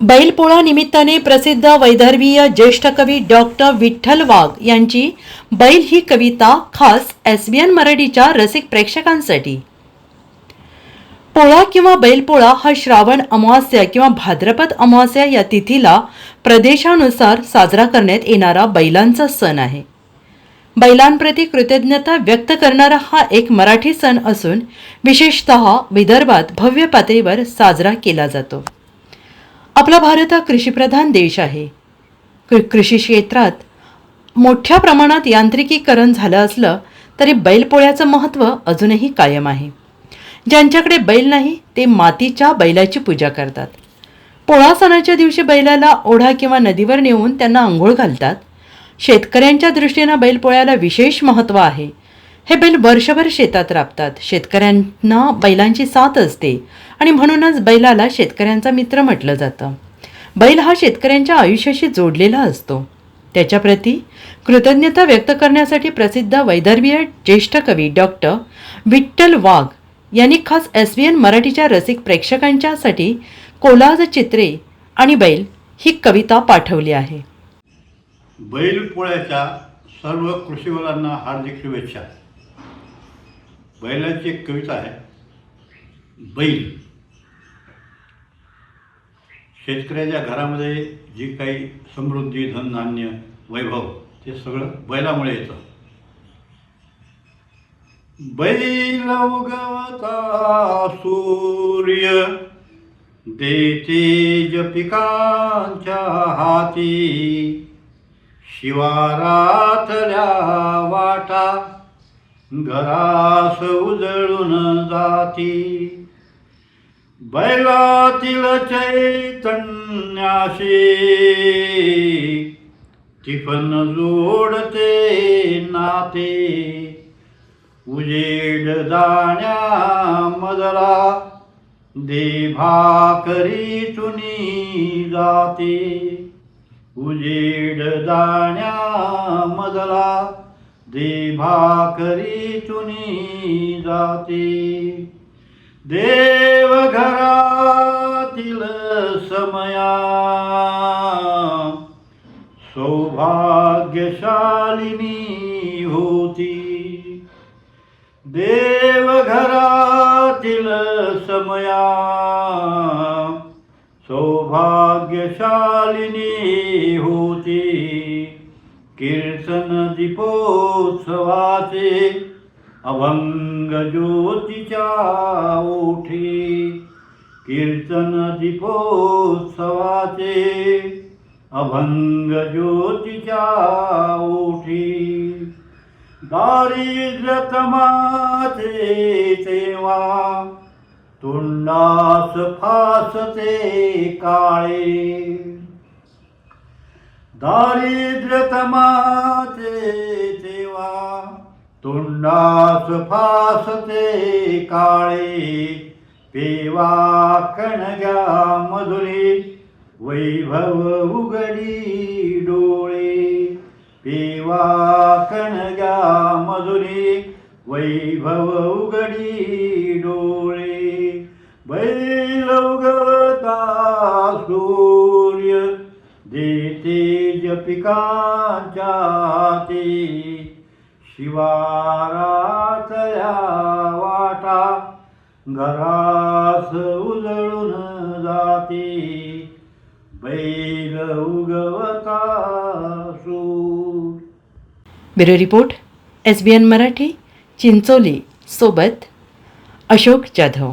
बैलपोळा निमित्ताने प्रसिद्ध वैदर्भीय ज्येष्ठ कवी डॉक्टर विठ्ठल वाघ यांची बैल ही कविता खास एस बी एन मराठीच्या रसिक प्रेक्षकांसाठी. पोळा किंवा बैलपोळा हा श्रावण अमावास्या किंवा भाद्रपद अमावास्या या तिथीला प्रदेशानुसार साजरा करण्यात येणारा बैलांचा सण आहे. बैलांप्रती कृतज्ञता व्यक्त करणारा हा एक मराठी सण असून विशेषत विदर्भात भव्य पातळीवर साजरा केला जातो. आपला भारत हा कृषीप्रधान देश आहे. कृ कृषी क्षेत्रात मोठ्या प्रमाणात यांत्रिकीकरण झालं असलं तरी बैलपोळ्याचं महत्त्व अजूनही कायम आहे. ज्यांच्याकडे बैल नाही ते मातीच्या बैलाची पूजा करतात. पोळा सणाच्या दिवशी बैलाला ओढा किंवा नदीवर नेऊन त्यांना आंघोळ घालतात. शेतकऱ्यांच्या दृष्टीनं बैलपोळ्याला विशेष महत्त्व आहे. हे बैल वर्षभर शेतात राबतात. शेतकऱ्यांना बैलांची साथ असते. आणि म्हणूनच बैलाला शेतकऱ्यांचा मित्र म्हटलं जातं. बैल हा शेतकऱ्यांच्या आयुष्याशी जोडलेला असतो. त्याच्याप्रती कृतज्ञता व्यक्त करण्यासाठी प्रसिद्ध वैदर्भीय ज्येष्ठ कवी डॉक्टर विठ्ठल वाघ यांनी खास एस बी एन मराठीच्या रसिक प्रेक्षकांच्यासाठी कोलाज चित्रे आणि बैल ही कविता पाठवली आहे. बैलपोळ्याच्या सर्व कृषीवालांना हार्दिक शुभेच्छा. बैलाची एक कविता आहे बैल. शेतकऱ्याच्या घरामध्ये जी काही समृद्धी धनधान्य वैभव ते सगळं बैलामुळे येतं. बैल उगवता सूर्य देतेज पिकांच्या हाती. शिवारातल्या वाटा घरास उजळून जाती. बैलातील चैतन्याशी टिफन जोडते नाते. उजेड दाण्या मजला दे भाकरी चुनी जाते. उजेड दाण्या मदला दे भाकरी चुनी जाते. देवघरातील समया सौभाग्यशालिनी होती. देवघरातील समया सौभाग्यशालिनी होती. कीर्तन दीपोत्सवाचे अभंग ज्योतीच्या ओठी कीर्तन दीपोत्सवाचे अभंग ज्योतीच्या ओठी दारिद्र्य तमाचे तेव्हा तोंडास फासते काळे. दारिद्र्यतमाचे तोंडास फासते काळे पेवा कणग्या मधुरे वैभव उघडी डोळे पेवा कणग्या मधुरे वैभव उघडी डोळे बैल उगवता सूर्य देते पिकांच्या ते शिवारातया वाटा घरास उजळून जाते. बैल उगवता bureau report S B N Marathi Chincholi सोबत अशोक जाधव.